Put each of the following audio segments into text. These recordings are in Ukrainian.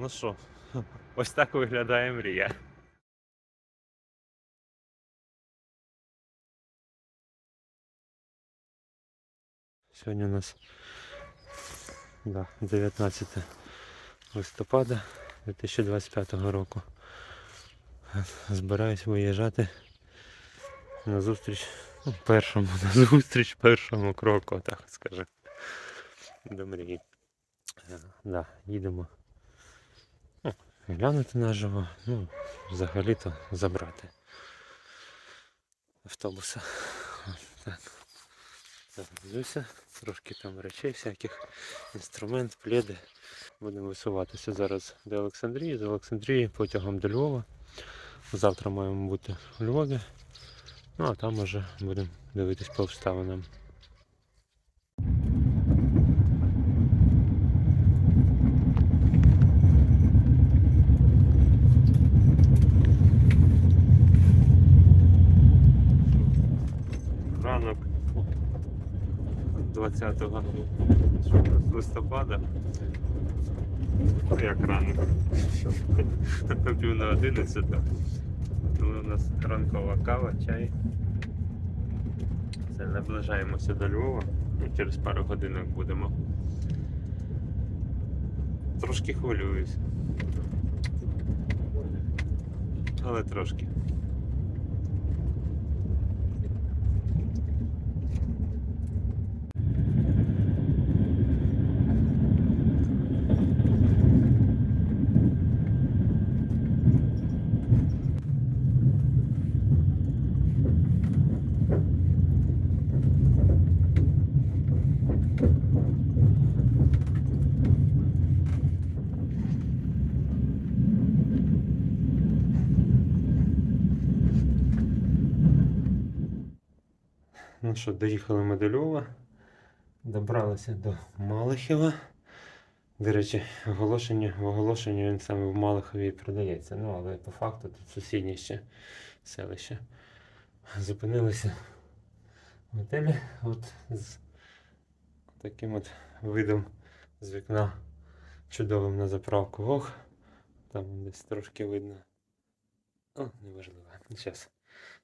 Ну що, ось так виглядає мрія. Сьогодні у нас да, 19 листопада 2025 року. Збираюсь виїжджати на зустріч ну, першому, на зустріч першому кроку, так скажемо. До мрії. Е, Да, їдемо глянути наживо, ну, взагалі-то забрати автобуса. Так. Загрузився, трошки там речей всяких, інструмент, пледи. Будемо висуватися зараз до Олександрії, з Олександрії потягом до Львова. Завтра маємо бути у Львові. Ну а там вже будемо дивитись по обставинам. Ранок 20 листопада. Як ранок? Пів на 11. Тому у нас ранкова кава, чай. Все, наближаємося до Львова. Через пару годинок будемо. Трошки хвилююсь. Але трошки. Що, доїхали ми до Львова, добралися до Малихова. До речі, оголошення, в оголошенні він саме в Малихові продається. Ну, але по факту тут сусіднє ще селище. Зупинилися в готелі от з таким от видом з вікна чудовим на заправку Вог. Там десь трошки видно. О, неважливо. Зараз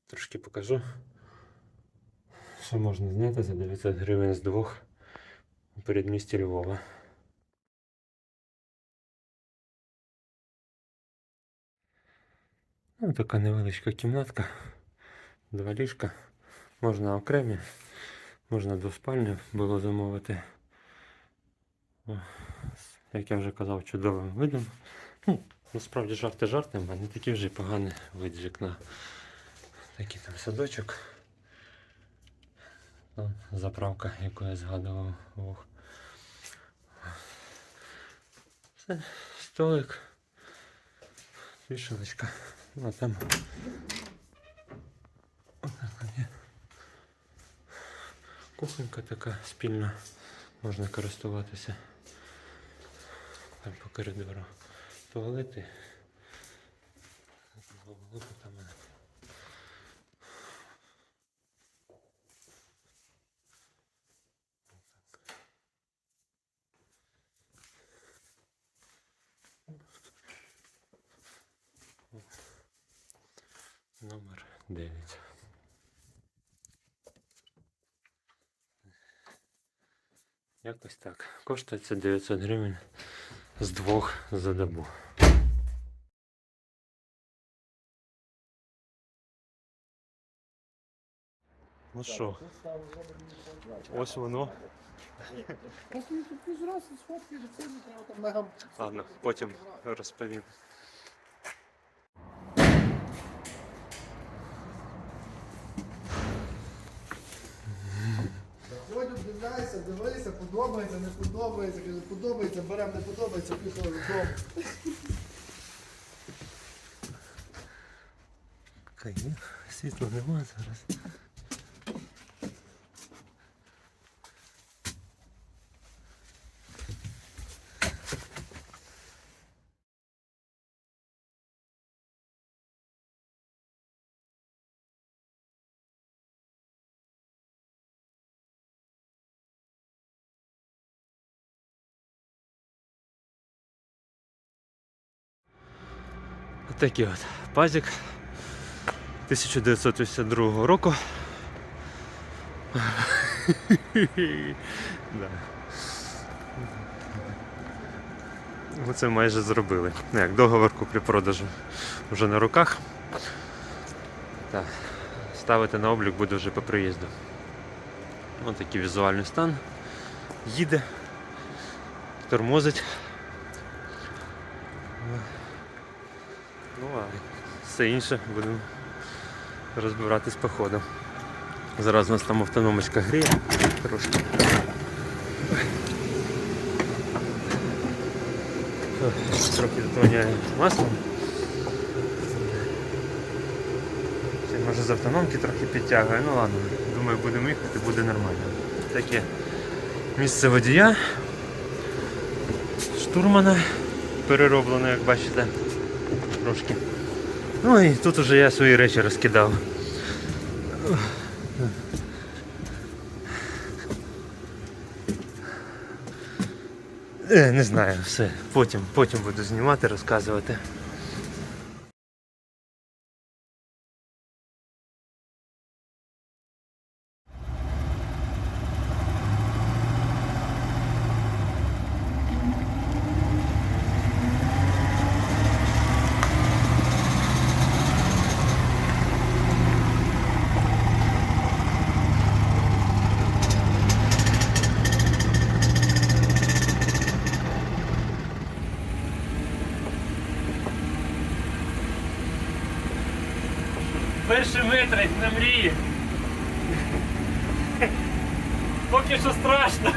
трошки покажу. Що можна зняти за 900 гривень з двох у передмісті Львова. Ну, така невеличка кімнатка, два ліжка. Можна окремі, можна двоспальню було замовити. Як я вже казав, чудовим видом. Ну, насправді жарти жартами, а не такий вже поганий вид з вікна. Такий там садочок. Заправка, яку я згадував. Ох. Це столик. Вішалочка. Ну, там. Кухонька така спільна. Можна користуватися. Там по коридору. Туалети. Там мене. Номер 9. Якось так. Коштує це 900 гривень з двох за добу. Ну що, ось воно. Ладно, потім розповім. Подобається, не подобається, каже, подобається, беремо, не подобається, пішов додому. Світла нема зараз. Отакий от пазик 1982 року. да. Оце майже зробили. Ну, як договор куплі-продажу вже на руках. Так. Ставити на облік буде вже по приїзду. Ось такий візуальний стан. Їде, тормозить. Ну а все інше будемо розбиратись по ходу. Зараз у нас там автономочка гріє трошки. Трохи затоняє маслом. Може з автономки трохи підтягує, ну ладно, думаю будемо їхати, буде нормально. Таке місце водія, штурмана перероблено, як бачите, трошки. Ну і тут уже я свої речі розкидав. Е, не знаю, все. Потім, потім буду знімати, розказувати. Перший не мрії. Поки що страшно.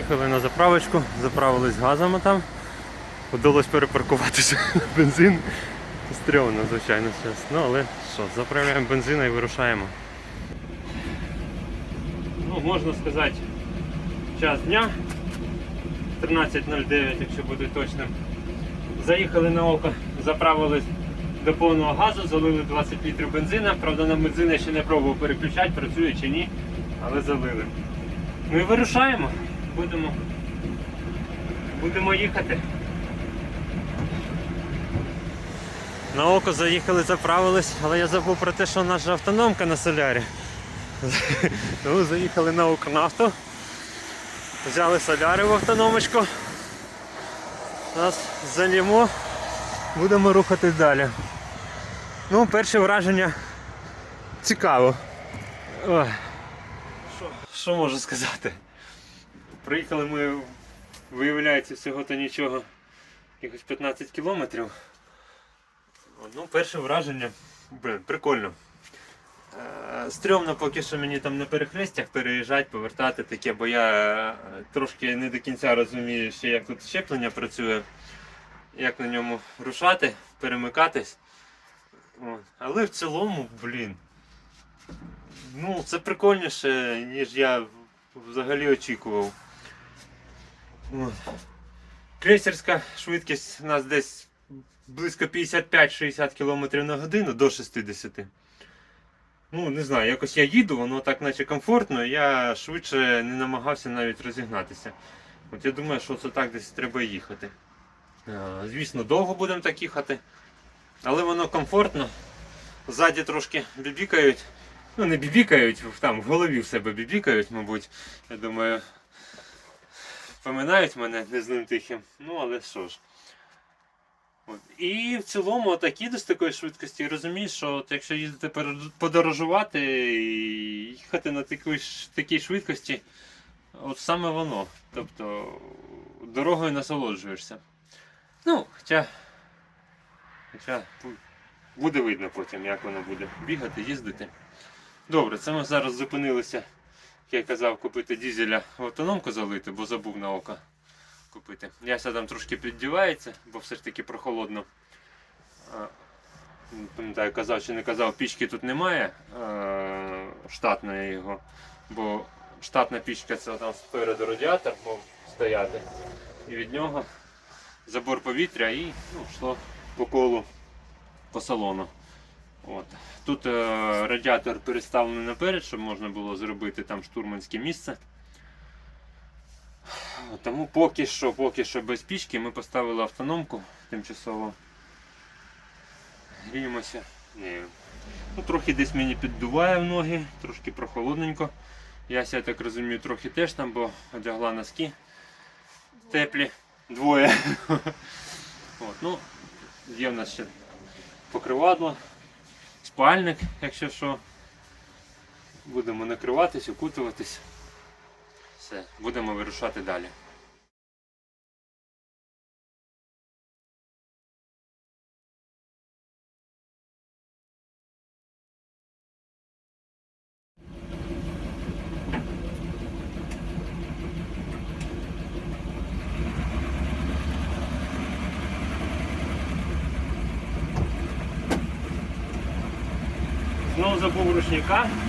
Заїхали на заправочку, заправились газом там. Удалось перепаркуватися на бензин. Стрьомно, звичайно, зараз. Ну але що, заправляємо бензин і вирушаємо. Ну, можна сказати, час дня. 13.09, якщо бути точним. Заїхали на око, заправились до повного газу, залили 20 літрів бензина. Правда, на бензин я ще не пробував переключати, працює чи ні, але залили. Ну і вирушаємо. Будемо, будемо їхати. На око заїхали, заправились, але я забув про те, що наша автономка на солярі. Ну, заїхали на Укрнафту. Взяли соляри в автономочку. Зараз залімо, будемо рухатись далі. Ну, перше враження цікаво. Що можу сказати? Приїхали ми, виявляється, всього-то нічого, якось 15 кілометрів. Ну, перше враження, блин, прикольно. Е, Стрьомно поки що мені там на перехрестях переїжджати, повертати таке, бо я е, трошки не до кінця розумію, ще як тут щеплення працює, як на ньому рушати, перемикатись. От. Але в цілому, блін. Ну, це прикольніше, ніж я взагалі очікував. Крейсерська швидкість у нас десь близько 55-60 км на годину до 60 Ну, не знаю, якось я їду, воно так наче комфортно, я швидше не намагався навіть розігнатися. От я думаю, що це так десь треба їхати. Е, Звісно, довго будемо так їхати, але воно комфортно. Ззаді трошки бібікають. Ну, не бібікають, там в голові в себе бібікають, мабуть. Я думаю, поминають мене не з ним тихим. Ну, але що ж. От. І в цілому такі до такої швидкості розумієш, що от якщо їздити подорожувати і їхати на такій, такій швидкості, от саме воно. Тобто дорогою насолоджуєшся. Ну, хоча, хоча буде видно потім, як воно буде бігати, їздити. Добре, це ми зараз зупинилися, я казав, купити дізеля в автономку залити, бо забув на око купити. Яся там трошки піддівається, бо все ж таки прохолодно. Не Пам'ятаю, казав чи не казав, пічки тут немає штатної його, бо штатна пічка це там спереду радіатор мав стояти. І від нього забор повітря і ну, йшло по колу по салону. От. Тут е, радіатор переставлений наперед, щоб можна було зробити там штурманське місце. Тому поки що, поки що без пічки ми поставили автономку тимчасово. Гріємося. Ні. Ну, трохи десь мені піддуває в ноги, трошки прохолодненько. Яся, я так розумію, трохи теж там, бо одягла носки теплі. Двоє. От, ну, є в нас ще покривадло, спальник, якщо що. Будемо накриватись, окутуватись. Все, будемо вирушати далі. Забув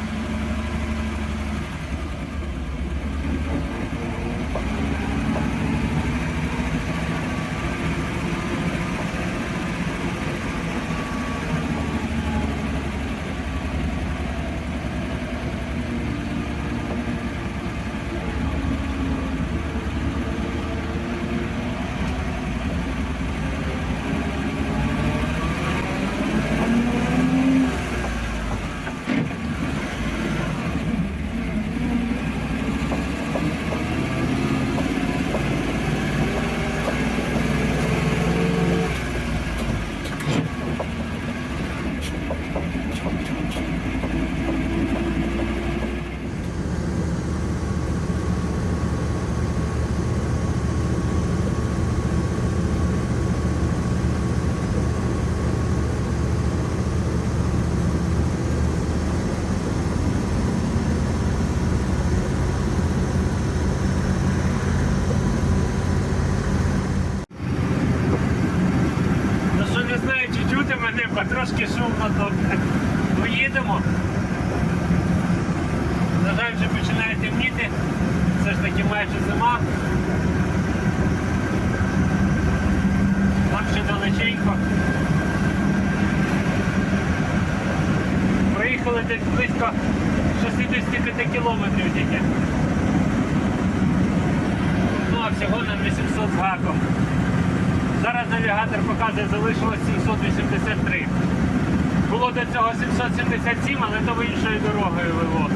показує, залишилось 783. Було до цього 777, але то іншою дорогою вело.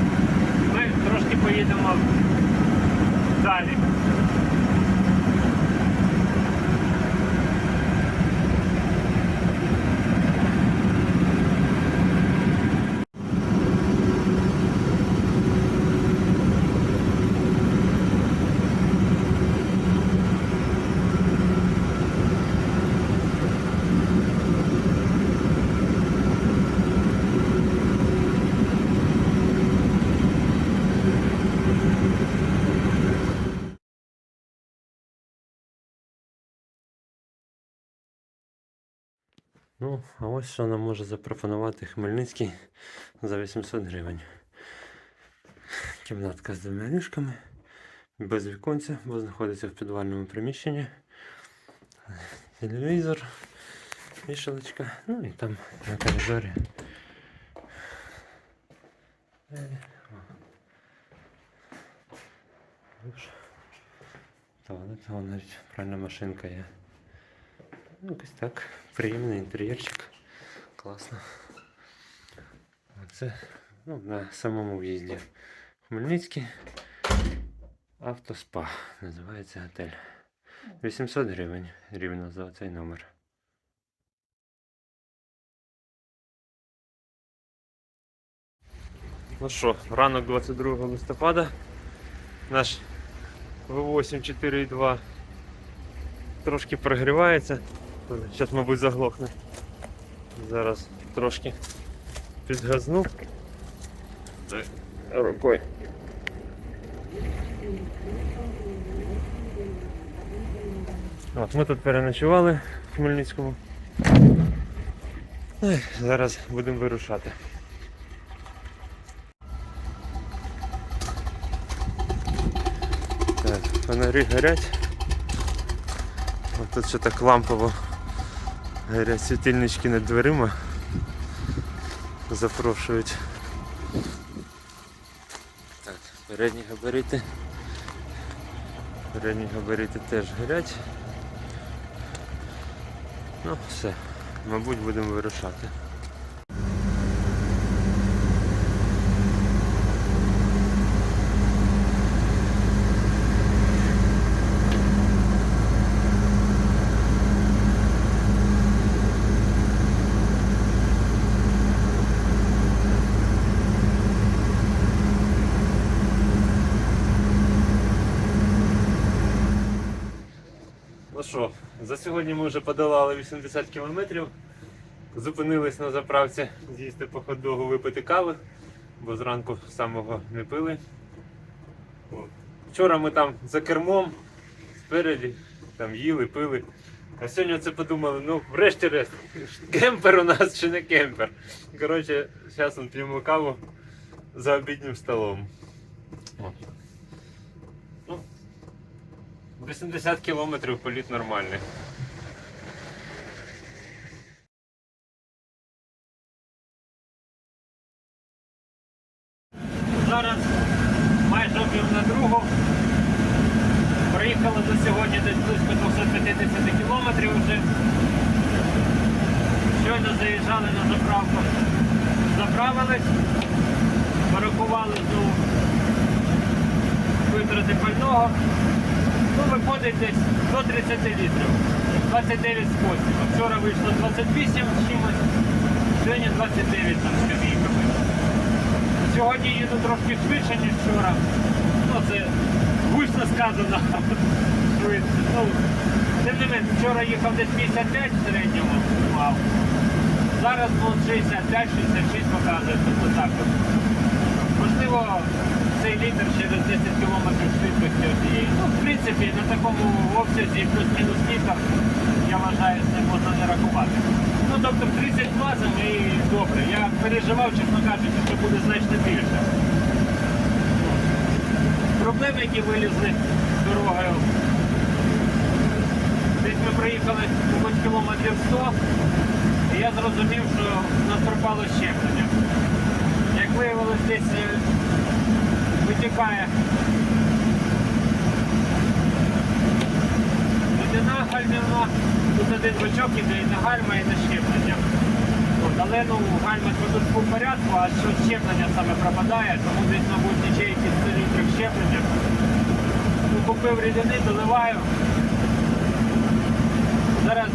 Ми трошки поїдемо далі. Ну, а ось що нам може запропонувати Хмельницький за 800 гривень. Кімнатка з двома ліжками, без віконця, бо знаходиться в підвальному приміщенні. Телевізор, вішалочка, ну і там на коридорі. Е, Туалет, навіть пральна машинка є. Ну, якось так. Приємний інтер'єрчик. Класно. Це ну, на самому в'їзді. Хмельницький автоспа. Називається готель. 800 гривень рівно за цей номер. Ну що, ранок 22 листопада. Наш V8 4.2 трошки прогрівається. Зараз, мабуть, заглохне. Зараз трошки підгазну. Рукою. От, ми тут переночували в Хмельницькому. Ой, Зараз будемо вирушати. Так, фонарі горять. От тут ще так лампово горять світильнички над дверима. Запрошують. Так, передні габарити. Передні габарити теж горять. Ну, все, мабуть, будемо вирушати. Що, за сьогодні ми вже подолали 80 кілометрів. Зупинились на заправці з'їсти по хот-догу, випити кави, бо зранку самого не пили. Вчора ми там за кермом спереді там їли, пили. А сьогодні це подумали, ну врешті-решт, кемпер у нас чи не кемпер. Коротше, зараз п'ємо каву за обіднім столом. От. Ну, 80 кілометрів політ нормальний. Зараз майже об'єм на другу. Проїхали до сьогодні десь близько 250 кілометрів вже. Щойно заїжджали на заправку. Заправились, порахували знову витрати пального. Ну, виходить десь до 30 літрів. 29 спосіб. Вчора вийшло 28 з чимось, сьогодні 29 там з копійками. Сьогодні їду трошки швидше, ніж вчора. Ну, це Швидше. Ну, тим не менш, вчора їхав десь 55 в середньому. Вау. Зараз вон 65-66 показує, тобто так. Можливо, цей літр через 10 км швидкості однієї. Ну, в принципі, на такому обсязі плюс-мінус літр, я вважаю, це можна не рахувати. Ну, тобто 30 влазом і добре. Я переживав, чесно кажучи, що буде значно більше. Проблеми, які вилізли дорогою. Десь ми проїхали мабуть, кілометрів 100, і я зрозумів, що нас пропало щеплення. Як виявилось, десь е, витікає Людина гальмівна, тут один бачок іде і на гальма, і на щеплення. Але ну, гальма тут по порядку, а що щеплення саме пропадає, тому десь, мабуть, якісь 100 літрів щеплення. Купив рідини, доливаю. Зараз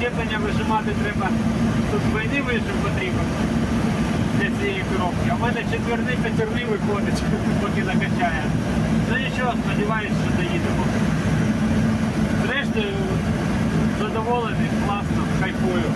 щеплення вижимати треба. Тут двойний вижим потрібен для цієї коробки. А в мене четверний п'ятерний виходить, поки накачає. Ну нічого, сподіваюся, що доїдемо. Зрештою, задоволений, класно, кайфую.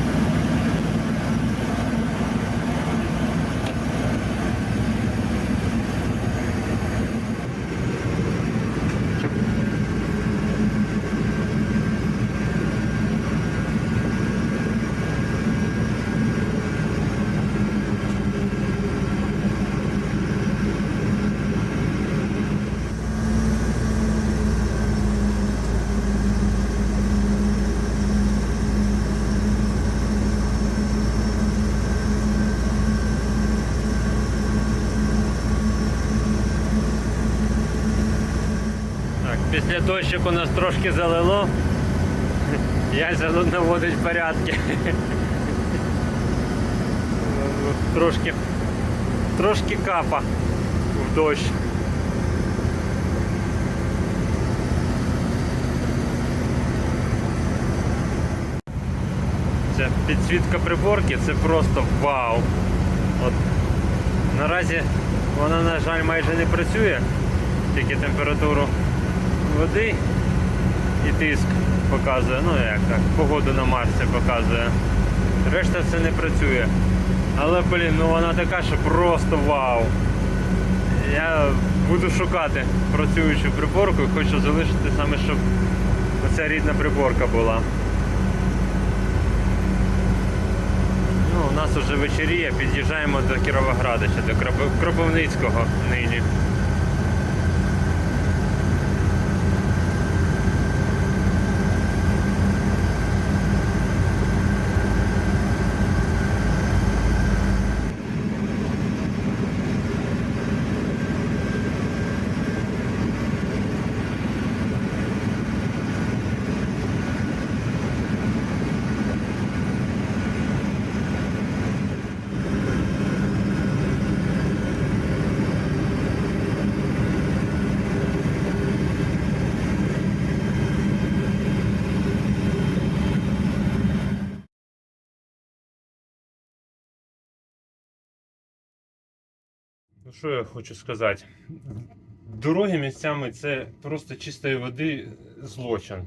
Після дощику нас трошки залило. Тут наводить порядки. Трошки, трошки капа в дощ. Це підсвітка приборки, це просто вау. От Наразі вона, на жаль, майже не працює, тільки температуру води і тиск показує. Ну як так, погоду на Марсі показує. Решта все не працює. Але блін, ну вона така, що просто вау. Я буду шукати працюючу приборку і хочу залишити саме, щоб оця рідна приборка була. Ну, у нас вже вечеріє, під'їжджаємо до Кіровограда, ще до Кропивницького нині. Що я хочу сказати? Дороги місцями це просто чистої води злочин.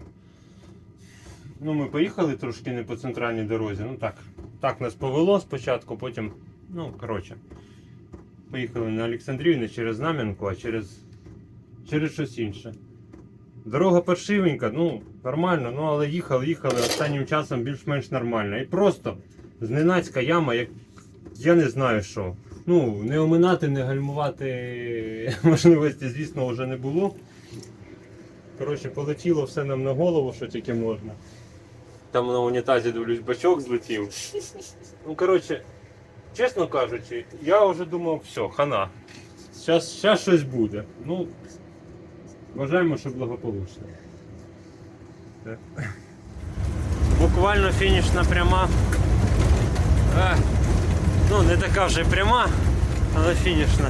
Ну, ми поїхали трошки не по центральній дорозі. Ну так, так нас повело спочатку, потім, ну, коротше, поїхали на Олександрію не через Знам'янку, а через, через щось інше. Дорога паршивенька, ну, нормально, ну але їхали, їхали останнім часом більш-менш нормально. І просто зненацька яма, як я не знаю що. Ну, не оминати, не гальмувати можливості, звісно, вже не було. Коротше, полетіло все нам на голову, що тільки можна. Там на унітазі дивлюсь, бачок злетів. Ну, коротше, чесно кажучи, я вже думав, все, хана. Зараз, щось буде. Ну, вважаємо, що благополучно. Буквально фінішна пряма. Е, ну, не така вже пряма, але фінішна.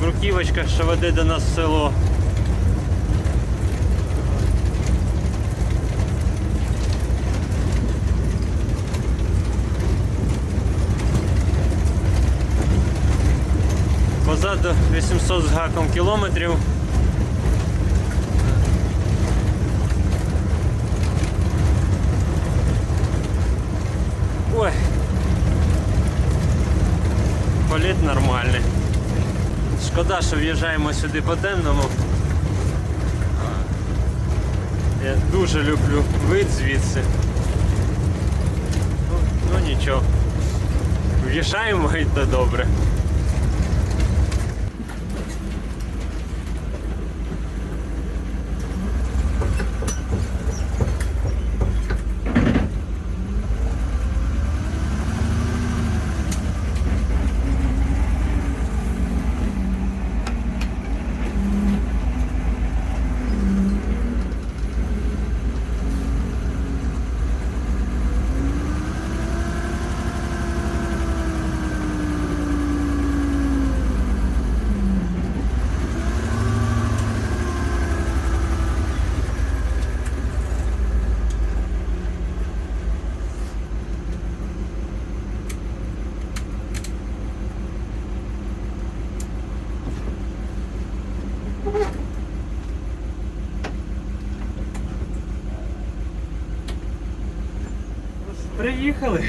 Бруківочка, що веде до нас в село. Позаду 800 з гаком кілометрів. Ой. Політ нормальний. Шкода, що в'їжджаємо сюди по темному. Я дуже люблю вид звідси. Ну нічого. В'їжджаємо і то добре. Приїхали.